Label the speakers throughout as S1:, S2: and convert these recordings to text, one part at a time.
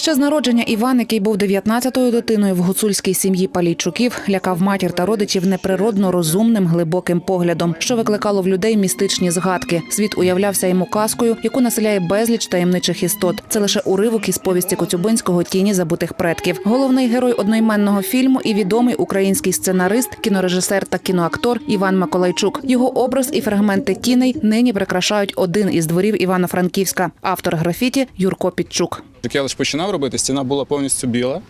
S1: Ще з народження Іван, який був 19-ю дитиною в гуцульській сім'ї Палійчуків, лякав матір та родичів неприродно розумним глибоким поглядом, що викликало в людей містичні згадки. Світ уявлявся йому казкою, яку населяє безліч таємничих істот. Це лише уривок із повісті Коцюбинського тіні забутих предків. Головний герой одноіменного фільму і відомий український сценарист, кінорежисер та кіноактор Іван Маколайчук. Його образ і фрагменти тіней нині прикрашають один із дворів Івано-Франківська. Автор графіті Юрко Підчук.
S2: Як я лише починав робити, стіна була повністю біла.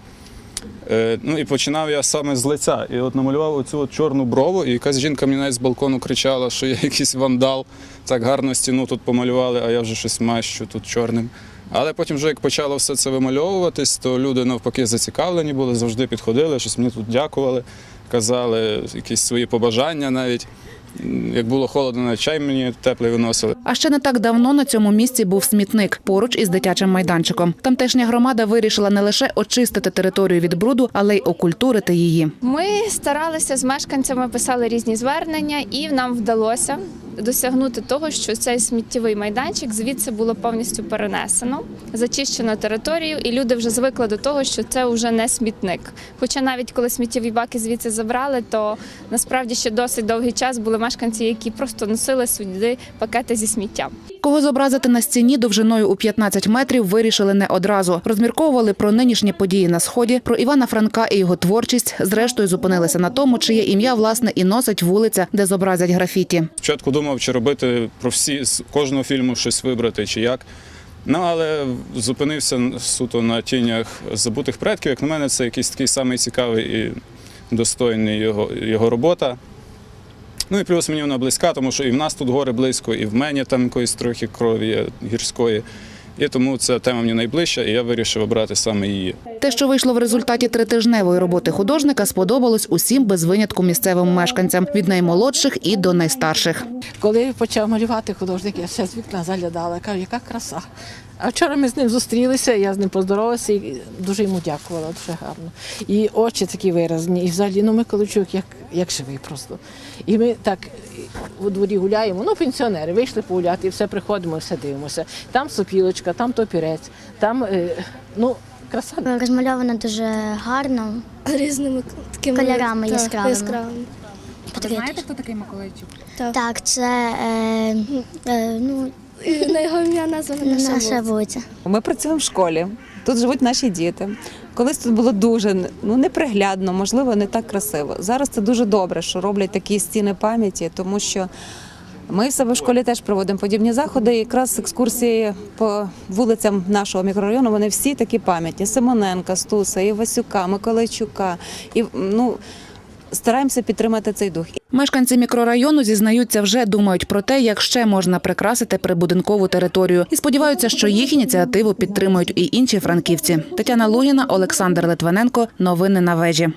S2: Е, ну і починав я саме з лиця. І от намалював оцю от чорну брову, і якась жінка мені навіть з балкону кричала, що я якийсь вандал. Так гарно стіну тут помалювали, а я вже щось мащу тут чорним. Але потім, вже як почало все це вимальовуватись, то люди навпаки зацікавлені були, завжди підходили, щось мені тут дякували, казали якісь свої побажання навіть. Як було холодно, на чай мені теплий виносили.
S1: А ще не так давно на цьому місці був смітник поруч із дитячим майданчиком. Тамтешня громада вирішила не лише очистити територію від бруду, але й окультурити її.
S3: Ми старалися з мешканцями, писали різні звернення, і нам вдалося досягнути того, що цей сміттєвий майданчик звідси було повністю перенесено, зачищено територію, і люди вже звикли до того, що це вже не смітник. Хоча навіть коли сміттєві баки звідси забрали, то насправді ще досить довгий час були мешканці, які просто носили сюди пакети зі сміттям.
S1: Кого зобразити на стіні довжиною у 15 метрів вирішили не одразу. Розмірковували про нинішні події на сході, про Івана Франка і його творчість. Зрештою зупинилися на тому, чиє ім'я власне і носить вулиця, де зобразять графіті.
S2: Спочатку думав, чи робити про всі з кожного фільму щось вибрати, чи як. Ну, але зупинився суто на тінях забутих предків. Як на мене, це якийсь такий самий цікавий і достойний його, його робота. Ну і плюс мені вона близька, тому що і в нас тут гори близько, і в мене там якоїсь трохи крові гірської. І тому ця тема мені найближча, і я вирішив обрати саме її.
S1: Те, що вийшло в результаті тритижневої роботи художника, сподобалось усім без винятку місцевим мешканцям від наймолодших і до найстарших.
S4: Коли почав малювати художник, я ще з вікна заглядала, кажу, яка краса. А вчора ми з ним зустрілися, я з ним поздоровалася і дуже йому дякувала, дуже гарно. І очі такі виразні, і взагалі ну Миколайчук як, як живий просто. І ми так у дворі гуляємо, ну пенсіонери, вийшли погуляти, і все приходимо, все дивимося. Там сопілочка, там топірець, там е, ну, краса.
S5: Розмальовано дуже гарно.
S6: різними такими
S5: Кольорами
S6: так,
S5: яскравими.
S6: яскравими.
S7: Ви знаєте, хто такий Миколайчук?
S5: Так, це е, е, ну,
S6: на його ім'я названа наша,
S5: наша
S6: вулиця.
S5: вулиця.
S7: Ми працюємо в школі. Тут живуть наші діти. Колись тут було дуже ну неприглядно, можливо, не так красиво. Зараз це дуже добре, що роблять такі стіни пам'яті, тому що ми в себе в школі теж проводимо подібні заходи. Якраз екскурсії по вулицям нашого мікрорайону вони всі такі пам'ятні: Симоненка, Стуса, Івасюка, Миколайчука. І ну стараємося підтримати цей дух.
S1: Мешканці мікрорайону зізнаються, вже думають про те, як ще можна прикрасити прибудинкову територію, і сподіваються, що їх ініціативу підтримують і інші франківці. Тетяна Лугіна, Олександр Литвиненко. Новини на вежі.